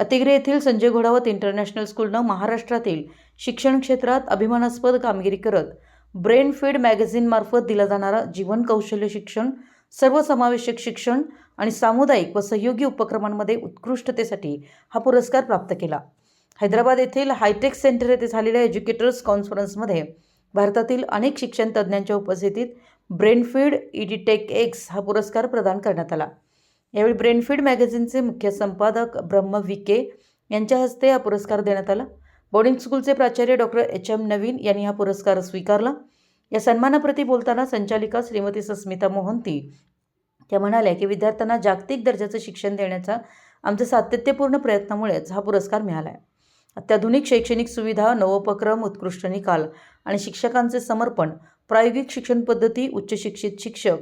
अतिग्रे येथील संजय घोडावत इंटरनॅशनल स्कूलनं महाराष्ट्रातील शिक्षण क्षेत्रात अभिमानास्पद कामगिरी करत ब्रेन फीड मॅगझिनमार्फत दिला जाणारा जीवन कौशल्य शिक्षण सर्वसमावेशक शिक्षण आणि सामुदायिक व सहयोगी उपक्रमांमध्ये उत्कृष्टतेसाठी हा पुरस्कार प्राप्त केला. हैदराबाद येथील हायटेक सेंटर येथे झालेल्या एज्युकेटर्स कॉन्फरन्समध्ये भारतातील अनेक शिक्षण तज्ज्ञांच्या उपस्थितीत ब्रेनफीड इडिटेक एक्स हा पुरस्कार प्रदान करण्यात आला. यावेळी ब्रेनफीड मॅगझिनचे मुख्य संपादक ब्रह्म विके यांच्या हस्ते हा पुरस्कार देण्यात आला. बोर्डिंग स्कूलचे प्राचार्य डॉक्टर एच. एम. नवीन यांनी हा पुरस्कार स्वीकारला. या सन्मानाप्रती बोलताना संचालिका श्रीमती सस्मिता मोहंती त्या म्हणाल्या की विद्यार्थ्यांना जागतिक दर्जाचं शिक्षण देण्याचा आमच्या सातत्यपूर्ण प्रयत्नामुळेच हा पुरस्कार मिळाला आहे अत्याधुनिक शैक्षणिक सुविधा नवोपक्रम उत्कृष्ट निकाल आणि शिक्षकांचे समर्पण प्रायोगिक शिक्षण पद्धती उच्च शिक्षित शिक्षक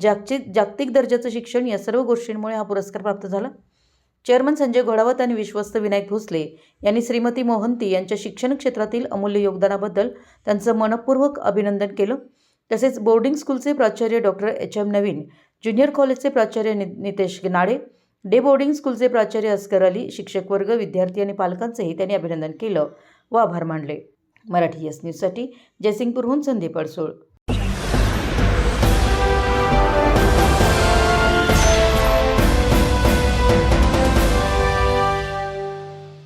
जागतिक जागतिक दर्जाचं शिक्षण या सर्व गोष्टींमुळे हा पुरस्कार प्राप्त झाला. चेअरमन संजय घोडावत आणि विश्वस्त विनायक भोसले यांनी श्रीमती मोहंती यांच्या शिक्षण क्षेत्रातील अमूल्य योगदानाबद्दल त्यांचं मनपूर्वक अभिनंदन केलं. तसेच बोर्डिंग स्कूलचे प्राचार्य doctor H M Navin junior कॉलेजचे प्राचार्य नि नितेश नाडे डे बोर्डिंग स्कूलचे प्राचार्य अस्कर अली शिक्षक वर्ग विद्यार्थी आणि पालकांचंही त्यांनी अभिनंदन केलं व आभार मानले. मराठी यस न्यूजसाठी जयसिंगपूरहून संदीप अडसूळ.